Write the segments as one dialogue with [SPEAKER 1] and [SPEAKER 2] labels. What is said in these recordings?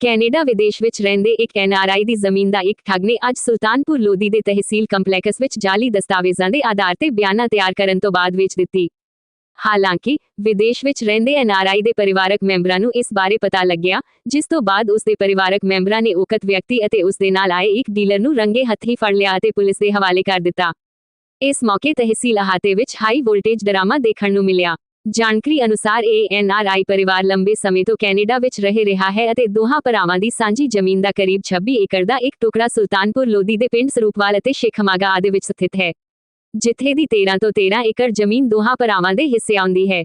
[SPEAKER 1] Canada ਵਿਦੇਸ਼ ਵਿੱਚ ਰਹਿੰਦੇ ਇੱਕ ਐਨਆਰਆਈ ਦੀ ਜ਼ਮੀਨ ਦਾ ਇੱਕ ਠੱਗ ਨੇ ਅੱਜ ਸੁਲਤਾਨਪੁਰ ਲੋਧੀ ਦੇ ਤਹਿਸੀਲ ਕੰਪਲੈਕਸ ਵਿੱਚ ਜਾਲੀ ਦਸਤਾਵੇਜ਼ਾਂ ਦੇ ਆਧਾਰ ਤੇ ਬਿਆਨਾਂ ਤਿਆਰ ਕਰਨ ਤੋਂ ਬਾਅਦ ਵੇਚ ਦਿੱਤੀ। ਹਾਲਾਂਕਿ, ਵਿਦੇਸ਼ ਵਿੱਚ ਰਹਿੰਦੇ ਐਨਆਰਆਈ ਦੇ ਪਰਿਵਾਰਕ ਮੈਂਬਰਾਂ ਨੂੰ ਇਸ ਬਾਰੇ ਪਤਾ ਲੱਗਿਆ, ਜਿਸ ਤੋਂ ਬਾਅਦ ਉਸ ਦੇ ਪਰਿਵਾਰਕ ਮੈਂਬਰਾਂ ਨੇ ਉਕਤ ਵਿਅਕਤੀ ਅਤੇ ਉਸ ਦੇ ਨਾਲ ਆਏ ਇੱਕ ਡੀਲਰ ਨੂੰ ਰੰਗੇ ਹੱਥੀਂ ਫੜ ਲਿਆ ਅਤੇ ਪੁਲਿਸ ਦੇ ਹਵਾਲੇ ਕਰ ਦਿੱਤਾ। ਇਸ ਮੌਕੇ ਤਹਿਸੀਲ ਅਹਾਤੇ ਵਿੱਚ ਹਾਈ ਵੋਲਟੇਜ ਡਰਾਮਾ ਦੇਖਣ ਨੂੰ ਮਿਲਿਆ। ਜਾਣਕਾਰੀ ਅਨੁਸਾਰ ਇਹ ਐਨਆਰਆਈ ਪਰਿਵਾਰ ਲੰਬੇ ਸਮੇਂ ਤੋਂ ਕੈਨੇਡਾ ਵਿੱਚ ਰਹਿ ਰਿਹਾ ਹੈ ਅਤੇ ਦੋਹਾਂ ਭਰਾਵਾਂ ਦੀ ਸਾਂਝੀ ਜ਼ਮੀਨ ਦਾ ਕਰੀਬ 26 ਏਕੜ ਦਾ ਇੱਕ ਟੁਕੜਾ ਸੁਲਤਾਨਪੁਰ ਲੋਧੀ ਦੇ ਪਿੰਡ ਸਰੂਪਵਾਲ ਅਤੇ ਸ਼ੇਖਮਾਗਾ ਆਦਿ ਵਿੱਚ ਸਥਿਤ ਹੈ, ਜਿੱਥੇ ਦੀ 13 ਤੋਂ 13 ਏਕੜ ਜ਼ਮੀਨ ਦੋਹਾਂ ਭਰਾਵਾਂ ਦੇ ਹਿੱਸੇ ਆਉਂਦੀ ਹੈ।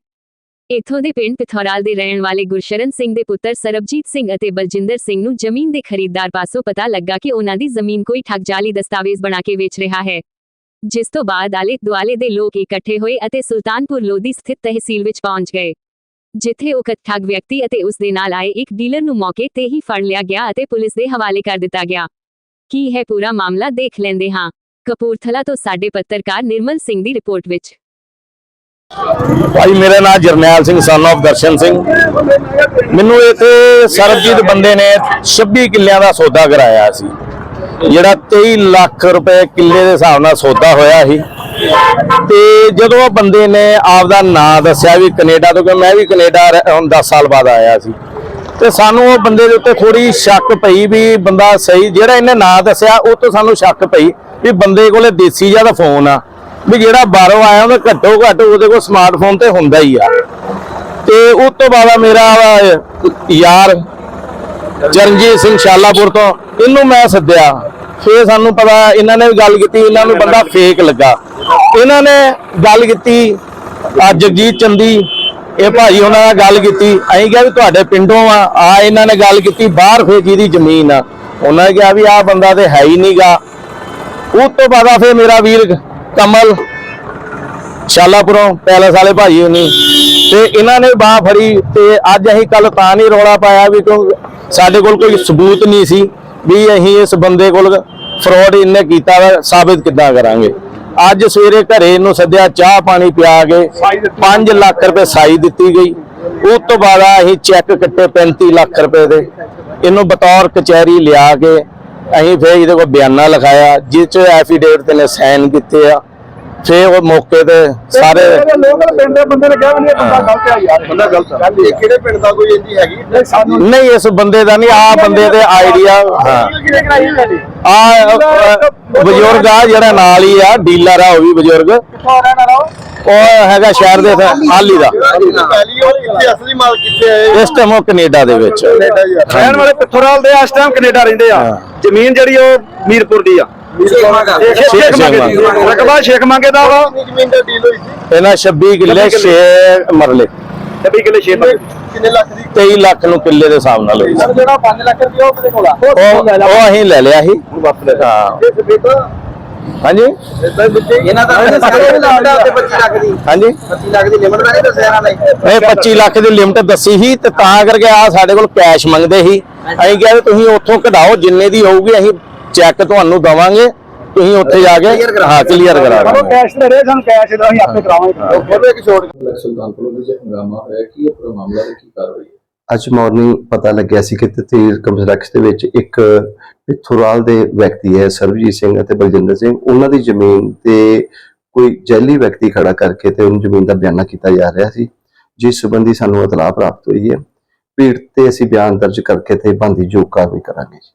[SPEAKER 1] ਇਥੋਂ ਦੇ ਪਿੰਡ ਪਿਥੌਰਾਲ ਦੇ ਰਹਿਣ ਵਾਲੇ ਗੁਰਸ਼ਰਨ ਸਿੰਘ ਦੇ ਪੁੱਤਰ ਸਰਬਜੀਤ ਸਿੰਘ ਅਤੇ ਬਲਜਿੰਦਰ ਸਿੰਘ ਨੂੰ ਜ਼ਮੀਨ ਦੇ ਖਰੀਦਦਾਰ ਪਾਸੋਂ ਪਤਾ ਲੱਗਾ ਕਿ ਉਹਨਾਂ ਦੀ ਜ਼ਮੀਨ ਕੋਈ ਠੱਗ ਜਾਲੀ ਦਸਤਾਵੇਜ਼ ਬਣਾ ਕੇ ਵੇਚ ਰਿਹਾ ਹੈ। ਜਿਸ ਤੋਂ ਬਾਅਦ ਆਲੇ ਦੁਆਲੇ ਦੇ ਲੋਕ ਇਕੱਠੇ ਹੋਏ ਅਤੇ ਸੁਲਤਾਨਪੁਰ ਲੋਧੀ ਸਥਿਤ ਤਹਿਸੀਲ ਵਿੱਚ ਪਹੁੰਚ ਗਏ। ਜਿੱਥੇ ਉਕਤ ਠੱਗ ਵਿਅਕਤੀ ਅਤੇ ਉਸ ਦੇ ਨਾਲ ਆਏ ਇੱਕ ਡੀਲਰ ਨੂੰ ਮੌਕੇ ਤੇ ਹੀ ਫੜ ਲਿਆ ਗਿਆ ਅਤੇ ਪੁਲਿਸ ਦੇ ਹਵਾਲੇ ਕਰ ਦਿੱਤਾ ਗਿਆ। ਕੀ ਹੈ ਪੂਰਾ ਮਾਮਲਾ ਦੇਖ ਲੈਂਦੇ ਹਾਂ। ਕਪੂਰਥਲਾ ਤੋਂ ਸਾਡੇ ਪੱਤਰਕਾਰ ਨਿਰਮਲ ਸਿੰਘ ਦੀ ਰਿਪੋਰਟ ਵਿੱਚ।
[SPEAKER 2] ਭਾਈ, ਮੇਰਾ ਨਾਮ ਜਰਨੈਲ ਸਿੰਘ ਸਨ of ਦਰਸ਼ਨ ਸਿੰਘ। ਮੈਨੂੰ ਇੱਥੇ ਸਰਬਜੀਤ ਬੰਦੇ ਨੇ 26 ਕਿੱਲਿਆਂ ਦਾ ਸੌਦਾ ਕਰਾਇਆ ਸੀ। ਜਿਹੜਾ 23 ਲੱਖ ਰੁਪਏ ਕਿੱਲੇ ਦੇ ਹਿਸਾਬ ਨਾਲ ਸੌਦਾ ਹੋਇਆ ਸੀ। ਤੇ ਜਦੋਂ ਉਹ ਬੰਦੇ ਨੇ ਆਪਦਾ ਨਾਂ ਦੱਸਿਆ ਵੀ ਕੈਨੇਡਾ ਤੋਂ ਕਿ ਮੈਂ ਵੀ ਕੈਨੇਡਾ ਹੁਣ 10 ਸਾਲ ਬਾਅਦ ਆਇਆ ਸੀ। ਤੇ ਸਾਨੂੰ ਉਹ ਬੰਦੇ ਦੇ ਉੱਤੇ ਥੋੜੀ ਸ਼ੱਕ ਪਈ ਵੀ ਬੰਦਾ ਸਹੀ, ਜਿਹੜਾ ਇਹਨੇ ਨਾਂ ਦੱਸਿਆ, ਉਹ ਤੋਂ ਸਾਨੂੰ ਸ਼ੱਕ ਪਈ ਵੀ ਬੰਦੇ ਕੋਲੇ ਦੇਸੀ ਜਿਹਾ ਦਾ ਫੋਨ ਆ। ਵੀ ਜਿਹੜਾ ਬਾਹਰੋਂ ਆਇਆ, ਉਹਦਾ ਘੱਟੋ ਘੱਟ ਉਹਦੇ ਕੋਲ ਸਮਾਰਟਫੋਨ ਤੇ ਹੁੰਦਾ ਹੀ ਆ। ਤੇ ਉਸ ਤੋਂ ਬਾਅਦ ਮੇਰਾ, ਯਾਰ ਚਰਨਜੀਤ ਸਿੰਘ ਸ਼ਾਲਾਪੁਰ ਤੋਂ। ਇਹਨੂੰ ਮੈਂ ਸੱਦਿਆ। ਫੇਰ ਸਾਨੂੰ ਪਤਾ, ਇਹਨਾਂ ਨੇ ਵੀ ਗੱਲ ਕੀਤੀ, ਇਹਨਾਂ ਨੂੰ ਬੰਦਾ ਫੇਕ ਲੱਗਾ। ਇਹਨਾਂ ਨੇ ਗੱਲ ਕੀਤੀ ਜਗਜੀਤ ਚੰਦੀ, ਇਹ ਭਾਜੀ ਉਹਨਾਂ ਨਾਲ ਗੱਲ ਕੀਤੀ। ਅਸੀਂ ਕਿਹਾ ਵੀ ਤੁਹਾਡੇ ਪਿੰਡੋਂ ਆ ਆ ਇਹਨਾਂ ਨੇ ਗੱਲ ਕੀਤੀ, ਬਾਹਰ ਫੇਰ ਜਿਹਦੀ ਜ਼ਮੀਨ ਆ। ਉਹਨਾਂ ਨੇ ਕਿਹਾ ਵੀ ਆਹ ਬੰਦਾ ਤੇ ਹੈ ਹੀ ਨਹੀਂਗਾ ਉਸ ਤੋਂ ਬਾਅਦ ਆ ਫੇਰ ਮੇਰਾ ਵੀਰ ਕਮਲ, ਸ਼ਾਲਾਪੁਰੋਂ ਪੈਲਸ ਵਾਲੇ ਭਾਜੀ ਉਹਨੇ ਤੇ ਇਹਨਾਂ ਨੇ ਬਾਹ ਫੜੀ ਤੇ ਅੱਜ ਅਸੀਂ ਕੱਲ ਤਾਂ ਨਹੀਂ ਰੌਲਾ ਪਾਇਆ ਵੀ ਕਿਉਂ ਸਾਡੇ ਕੋਲ ਕੋਈ ਸਬੂਤ ਨਹੀਂ ਸੀ ਵੀ ਅਸੀਂ ਇਸ ਬੰਦੇ ਕੋਲ ਫਰਾਡ ਇਹਨੇ ਕੀਤਾ ਵਾ, ਸਾਬਿਤ ਕਿੱਦਾਂ ਕਰਾਂਗੇ। ਅੱਜ ਸਵੇਰੇ ਘਰੇ ਇਹਨੂੰ ਸੱਦਿਆ, ਚਾਹ ਪਾਣੀ ਪਿਆ ਕੇ 5 ਲੱਖ ਰੁਪਏ ਸਾਈ ਦਿੱਤੀ ਗਈ। ਉਸ ਤੋਂ ਬਾਅਦ ਅਸੀਂ ਚੈੱਕ ਕੱਟੇ 35 ਲੱਖ ਰੁਪਏ ਦੇ। ਇਹਨੂੰ ਬਤੌਰ ਕਚਹਿਰੀ ਲਿਆ ਕੇ ਅਸੀਂ ਫਿਰ ਇਹਦੇ ਕੋਲ ਬਿਆਨਾ ਲਿਖਾਇਆ, ਜਿਸ ਚ ਐਫੀਡੇਵਿਟ ਤੇ ਨੇ ਸਾਈਨ ਕੀਤੇ ਆ। ਫਿਰ ਉਹ ਮੌਕੇ ਤੇ ਸਾਰੇ
[SPEAKER 3] ਲੋਕਲ ਪਿੰਡ ਦੇ ਬੰਦੇ ਨੇ ਕਿਹਾ ਵੀ ਇਹ ਬੰਦਾ ਗਲਤ ਆ ਯਾਰ। ਬੰਦਾ ਗਲਤ ਆ
[SPEAKER 4] ਇਹ ਕਿਹੜੇ ਪਿੰਡ ਦਾ ਕੋਈ ਇੰਦੀ ਹੈਗੀ?
[SPEAKER 3] ਨਹੀਂ ਸਾਨੂੰ
[SPEAKER 2] ਨਹੀਂ ਇਸ ਬੰਦੇ ਦਾ ਨਹੀਂ ਆ ਬੰਦੇ ਦੇ ਆਈਡੀਆ ਹਾਂ। ਆ ਬਜ਼ੁਰਗ ਆ ਜਿਹੜਾ ਨਾਲ ਹੀ ਆ ਡੀਲਰ ਆ ਉਹ ਵੀ ਬਜ਼ੁਰਗ। ਉਹ? ਹੈਗਾ ਸ਼ਹਿਰ ਦੇ ਹਾਲੀ ਦਾ।
[SPEAKER 4] ਅਸਲੀ ਮਾਲ ਕਿੱਥੇ
[SPEAKER 2] ਇਸ ਟਾਈਮ ਉਹ ਕੈਨੇਡਾ ਦੇ ਵਿੱਚ।
[SPEAKER 4] ਕੈਨੇਡਾ ਹੀ ਆ।
[SPEAKER 3] ਰਹਿਣ ਵਾਲੇ ਪਿੱਥੋਰਾਲ ਦੇ ਇਸ ਟਾਈਮ ਕੈਨੇਡਾ ਰਹਿੰਦੇ ਆ। ਜ਼ਮੀਨ ਜਿਹੜੀ ਉਹ ਮੀਰਪੁਰ ਦੀ ਆ।
[SPEAKER 2] ਸ਼ੇਖ
[SPEAKER 3] ਮੰਗੇ। ਰਕਬਾ ਸ਼ੇਖ ਮੰਗੇ ਦਾ ਵਾ।
[SPEAKER 2] ਇਹਨਾਂ 26 ਕਿੱਲੇ 6 ਮਰਲੇ।
[SPEAKER 3] 26 ਕਿਲੇ ਸ਼ੇਖ ਮੰਗੇ
[SPEAKER 4] ਕਿੰਨੇ ਲੱਖ ਦੀ?
[SPEAKER 2] 23 ਲੱਖ ਨੂੰ ਕਿੱਲੇ ਦੇ ਹਿਸਾਬ ਨਾਲ ਹੋਈ। ਸੀ।
[SPEAKER 3] ਜਿਹੜਾ 5 ਲੱਖ ਰੁਪਏ ਉਹ ਕਿਹਦੇ ਕੋਲ ਆ?
[SPEAKER 2] ਉਹ ਉਹ ਅਸੀਂ ਲੈ ਲਿਆ ਸੀ। ਹਾਂ।
[SPEAKER 4] ਇਹ ਬੇਟਾ
[SPEAKER 2] ਹਾਂਜੀ?
[SPEAKER 4] ਇਹਨਾਂ ਦਾ ਸਾਰੇ ਲਾਉਂਦਾ ਤੇ 25 ਲੱਖ ਦੀ।
[SPEAKER 2] ਹਾਂਜੀ?
[SPEAKER 4] 25 ਲੱਖ ਦੀ ਲਿਮਟ ਦਾ ਨਹੀਂ ਦੱਸਿਆ ਇਹਨਾਂ ਨੇ।
[SPEAKER 2] ਇਹ 25 ਲੱਖ ਦੀ ਲਿਮਟ ਦੱਸੀ ਸੀ ਤੇ ਤਾਂ ਕਰਕੇ ਆ ਸਾਡੇ ਕੋਲ ਕੈਸ਼ ਮੰਗਦੇ ਸੀ। ਅਸੀਂ ਕਿਹਾ ਵੀ ਤੁਸੀਂ ਉੱਥੋਂ ਕਢਾਓ ਜਿੰਨੇ ਦੀ ਹੋਊਗੀ ਅਸੀਂ ਚੈੱਕ ਤੁਹਾਨੂੰ ਦਵਾਂਗੇ ਤੁਸੀਂ ਉੱਥੇ ਜਾ ਕੇ ਹਾਂ ਕਲੀਅਰ ਕਰਾ ਦਾਂਗੇ।
[SPEAKER 3] ਕੈਸ਼ ਦੇ ਰਹੇ ਸਾਨੂੰ ਕੈਸ਼ ਦਾ ਅਸੀਂ ਆਪੇ ਕਰਾਵਾਂਗੇ।
[SPEAKER 4] ਉਹਦੇ ਇੱਕ ਛੋਟ
[SPEAKER 5] ਸੁਲਤਾਨਪੁਰ ਵਿੱਚ ਹੰਗਾਮਾ ਹੋਇਆ ਕੀ ਇਹ ਪੂਰਾ ਮਾਮਲਾ ਕੀ ਕਾਰਵਾਈ ਹੈ?
[SPEAKER 6] ਅੱਜ ਮਾਰਨਿੰਗ ਪਤਾ ਲੱਗਿਆ ਸੀ ਕਿ ਤਤੀਰ ਕੰਪਲੈਕਸ ਦੇ ਵਿੱਚ ਇੱਕ ਪਿੱਥੋਰਾਲ ਦੇ ਵਿਅਕਤੀ ਹੈ ਸਰਬਜੀਤ ਸਿੰਘ ਅਤੇ ਬਲਜਿੰਦਰ ਸਿੰਘ। ਉਹਨਾਂ ਦੀ ਜ਼ਮੀਨ ਤੇ ਕੋਈ ਜੈਲੀ ਵਿਅਕਤੀ ਖੜਾ ਕਰਕੇ ਤੇ ਉਹਨਾਂ ਜ਼ਮੀਨ ਦਾ ਬਿਆਨਾ ਕੀਤਾ ਜਾ ਰਿਹਾ ਸੀ ਜਿਸ ਸੰਬੰਧੀ ਸਾਨੂੰ ਇਤਲਾਹ ਪ੍ਰਾਪਤ ਹੋਈ ਹੈ। ਪੀੜਤ ਤੇ ਅਸੀਂ ਬਿਆਨ ਦਰਜ ਕਰਕੇ ਤੇ ਬੰਦੀ ਜੋ ਕਾਰਵਾਈ ਕਰਾਂਗੇ ਜੀ।